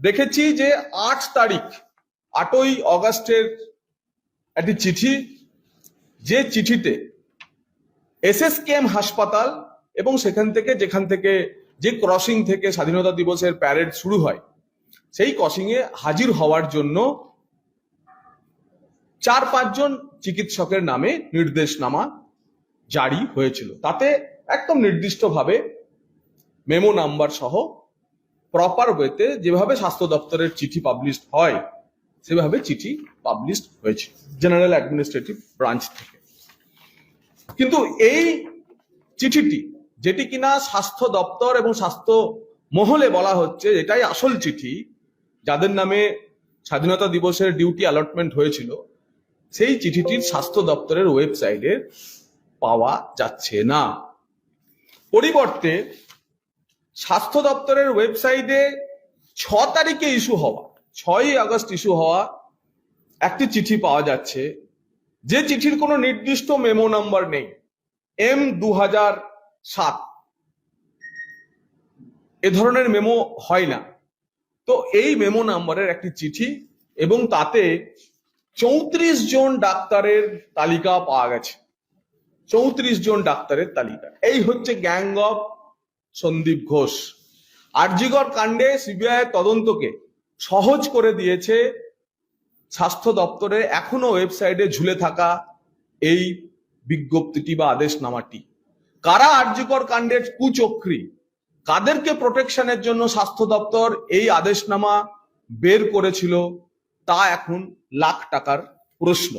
দেখেছি যে আট তারিখ, আটই অগাস্টের একটি চিঠি। যে চিঠিতে এসএসকেএম হাসপাতাল এবং সেখান থেকে যেখান থেকে যে ক্রসিং থেকে স্বাধীনতা দিবসের প্যারেড শুরু হয়, সেই ক্রসিং এ হাজির হওয়ার জন্য চার পাঁচজন চিকিৎসকের নামে নির্দেশনামা জারি হয়েছিল। তাতে একদম নির্দিষ্টভাবে মেমো নাম্বার সহ প্রপার ওয়েতে যেভাবে স্বাস্থ্য দপ্তরের চিঠি পাবলিশ হয়, সেভাবে চিঠি পাবলিশ হয়েছে জেনারেল অ্যাডমিনিস্ট্রেটিভ ব্রাঞ্চ থেকে। কিন্তু এই চিঠিটি, যেটি কিনা স্বাস্থ্য দপ্তর এবং স্বাস্থ্য মহলে বলা হচ্ছে, এটাই আসল চিঠি, যাদের নামে স্বাধীনতা দিবসের ডিউটি অ্যালটমেন্ট হয়েছিল, সেই চিঠিটির স্বাস্থ্য দপ্তরের ওয়েবসাইটে পাওয়া যাচ্ছে না। পরিবর্তে স্বাস্থ্য দপ্তরের ওয়েবসাইটে ছ তারিখে ইস্যু হওয়া, ছয়ই আগস্ট ইস্যু হওয়া একটি চিঠি পাওয়া যাচ্ছে। যে চিঠির কোনো নির্দিষ্ট মেমো নাম্বার নেই। এম দু হাজার সাত। এ ধরনের মেমো হয় না। তো এই মেমো নাম্বারের একটি চিঠি এবং তাতে চৌত্রিশ জন ডাক্তারের তালিকা পাওয়া গেছে। চৌত্রিশ জন ডাক্তারের তালিকা। এই হচ্ছে গ্যাং অফ সন্দীপ ঘোষ। আরজিগর কাণ্ডে সিবিআই তদন্তকে সহজ করে দিয়েছে স্বাস্থ্য দপ্তরে এখনও ওয়েবসাইটে ঝুলে থাকা এই বিজ্ঞপ্তিটি বা আদেশনামাটি। কারা আরজিকর কাণ্ডের কুচক্রী? কাদেরকে প্রোটেকশনের জন্য স্বাস্থ্য দপ্তর এই আদেশনামা বের করেছিল? তা এখন লাখ টাকার প্রশ্ন।